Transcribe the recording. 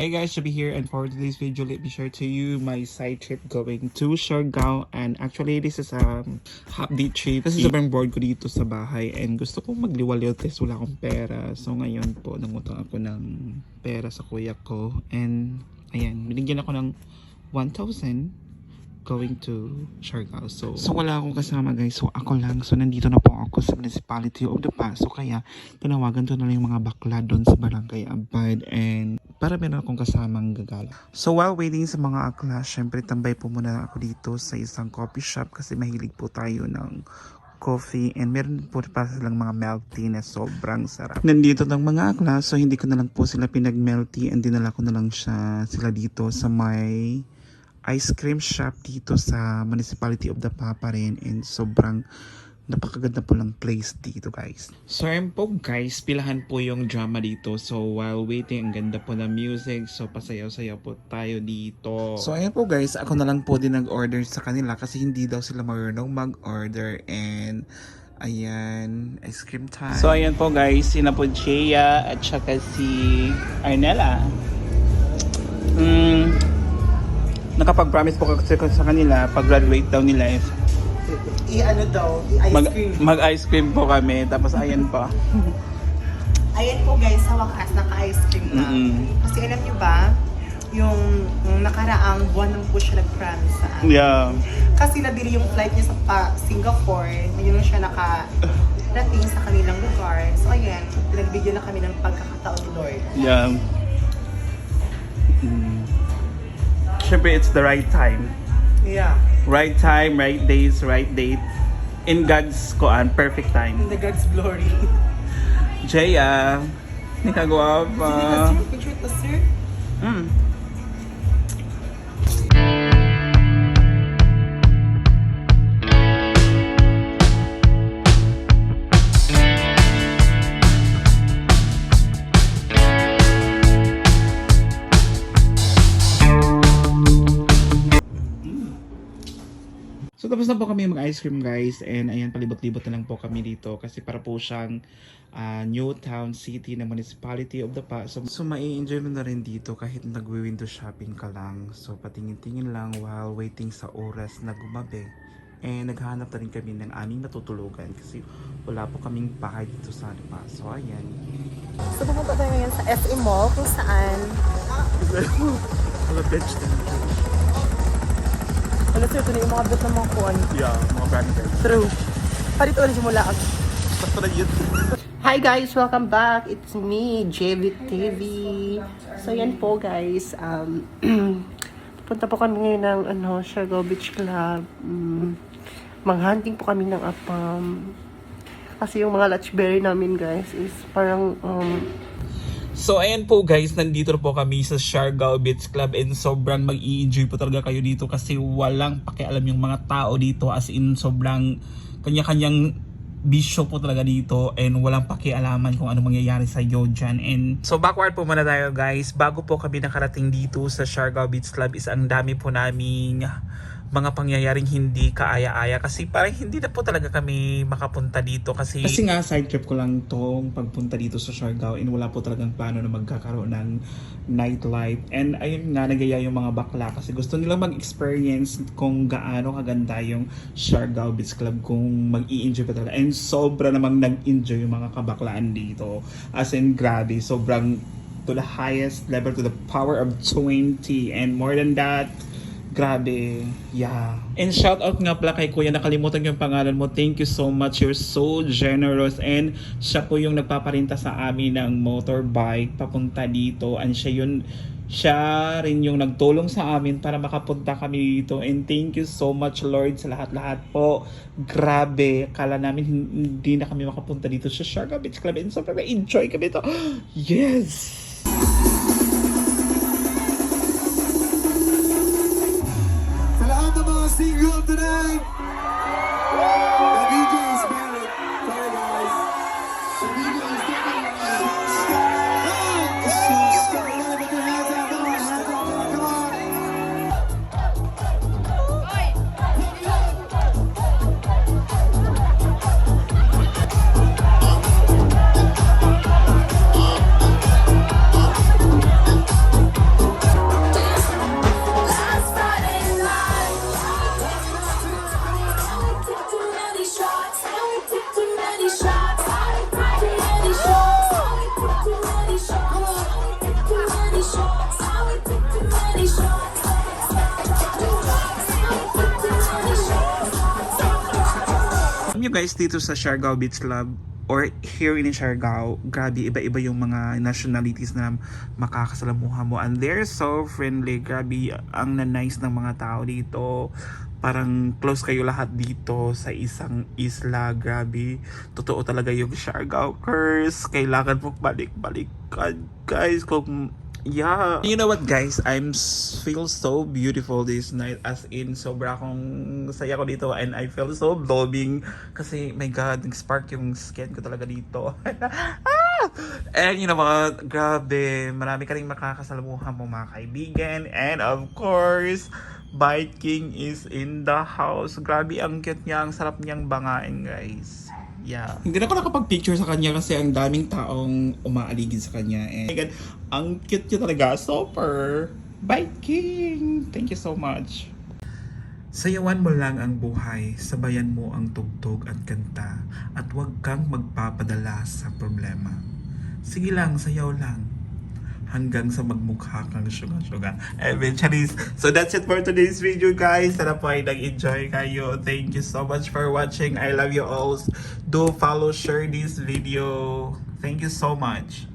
Hey guys, Shabby here and for today's video, let me share to you my side trip going to Siargao and actually this is a um, half day trip kasi sobrang bored ko dito sa bahay and gusto kong magliwaliw test wala akong pera so ngayon po nangutang ako ng pera sa kuya ko and ayan, binigyan ako ng 1,000 going to Siargao. So, so wala akong kasama guys. So ako lang. So nandito na po ako sa municipality of the Paso. Kaya tinawagan ko na lang yung mga bakla doon sa barangay Abad and para meron akong kasamang gagala. So while waiting sa mga akla, syempre tambay po muna ako dito sa isang coffee shop kasi mahilig po tayo ng coffee and meron po pa silang mga milk tea na sobrang sarap. Nandito ng mga akla so hindi ko na lang po sila pinag milk tea and dinala ko na lang siya sila dito sa may ice cream shop dito sa municipality of the Papa rin and sobrang napakaganda po lang place dito guys. So ayun po guys, pilahan po yung drama dito. So while waiting, ang ganda po ng music. So pasayaw-sayaw po tayo dito. So ayun po guys, ako na lang po din nag-order sa kanila kasi hindi daw sila marunong mag-order and Ayan, ice cream time. So ayan po guys, sina po Jaya at saka si Arnella. Mm, nakapag-promise po kasi sa kanila pag-graduate daw nila is I-ano daw, i-ice mag, cream. mag-ice cream po kami tapos ayan pa. Ayan po guys, sa wakas, naka-ice cream na. Mm-mm. Kasi alam niyo ba, yung, yung nakaraang buwan lang po siya nag-promise sa akin. Yeah. Kasi nabili yung flight niya sa pa, Singapore, ngayon lang siya nakarating sa kanilang lugar. So ayan, pinagbigyan na kami ng pagkakataon ni Lord. Yeah. Mm. Siyempre, it's the right time. Yeah. Right time, right days, right date. In God's koan, perfect In time. the God's glory. Jaya, ni kagwa pa. Sir, picture ito, sir. Mm. Tapos na po kami mag-ice cream guys and ayan palibot-libot na lang po kami dito kasi para po siyang ah, new town city na municipality of the Paso. So mai-enjoy mo na rin dito kahit nagwi-window shopping ka lang. So patingin-tingin lang while waiting sa oras na gumabi. And naghahanap na rin kami ng aming matutulugan kasi wala po kaming bahay dito sa ano pa. So ayan. So pupunta tayo ngayon sa SM Mall kung saan Wala bitch ano sir, ito na yung mga bit ng mga kuwan. Yeah, mga branded. True. Palit ulit simula ako. Basta na yun. Hi guys! Welcome back! It's me, JV TV. So yan po guys, um, punta po kami ngayon ng ano, Siargao Beach Club. Um, hunting po kami ng apam. Kasi yung mga latchberry namin guys is parang um, So ayan po guys, nandito na po kami sa Siargao Beach Club and sobrang mag-i-enjoy po talaga kayo dito kasi walang pakialam yung mga tao dito as in sobrang kanya-kanyang bisyo po talaga dito and walang pakialaman kung ano mangyayari sa iyo dyan. And so backward po muna tayo guys. Bago po kami nakarating dito sa Siargao Beach Club is ang dami po naming mga pangyayaring hindi kaaya-aya kasi parang hindi na po talaga kami makapunta dito kasi kasi nga side trip ko lang tong pagpunta dito sa Siargao and wala po talagang plano na magkakaroon ng nightlife. And ayun nga nagaya yung mga bakla kasi gusto nila mag-experience kung gaano kaganda yung Siargao Beach Club kung mag-i-enjoy pa talaga. And sobra namang nag-enjoy yung mga kabaklaan dito. As in grabe sobrang to the highest level to the power of 20 and more than that Grabe. Yeah. And shout out nga pala kay Kuya, nakalimutan yung pangalan mo. Thank you so much. You're so generous. And siya po yung nagpaparinta sa amin ng motorbike papunta dito. And siya yun, siya rin yung nagtulong sa amin para makapunta kami dito. And thank you so much Lord sa lahat-lahat po. Grabe. Kala namin hindi na kami makapunta dito sa Siargao Beach Club. And sobrang enjoy kami ito. Yes! Guys, dito sa Siargao Beach Club, or here in Siargao, grabe, iba-iba yung mga nationalities na makakasalamuha mo. And they're so friendly. Grabe, ang na-nice ng mga tao dito. Parang close kayo lahat dito sa isang isla. Grabe, totoo talaga yung Siargao curse. Kailangan mo balik-balikan, guys. Kung Yeah. You know what guys? I'm feel so beautiful this night as in sobra akong saya ko dito and I feel so glowing kasi my god, nag-spark yung skin ko talaga dito. ah! And you know what? Grabe, marami ka rin makakasalamuhan mo mga kaibigan and of course, Bite King is in the house. Grabe, ang cute niya. Ang sarap niyang bangain, guys. Yeah. Hindi na ako nakapag-picture sa kanya kasi ang daming taong umaaligid sa kanya. And my God, ang cute niya talaga. Super! Bite King! Thank you so much. Sayawan mo lang ang buhay, sabayan mo ang tugtog at kanta, at huwag kang magpapadala sa problema. Sige lang, sayaw lang hanggang sa magmukha kang syuga-syuga. Eventually, so that's it for today's video guys. Sana po ay nag-enjoy kayo. Thank you so much for watching. I love you all. Do follow, share this video. Thank you so much.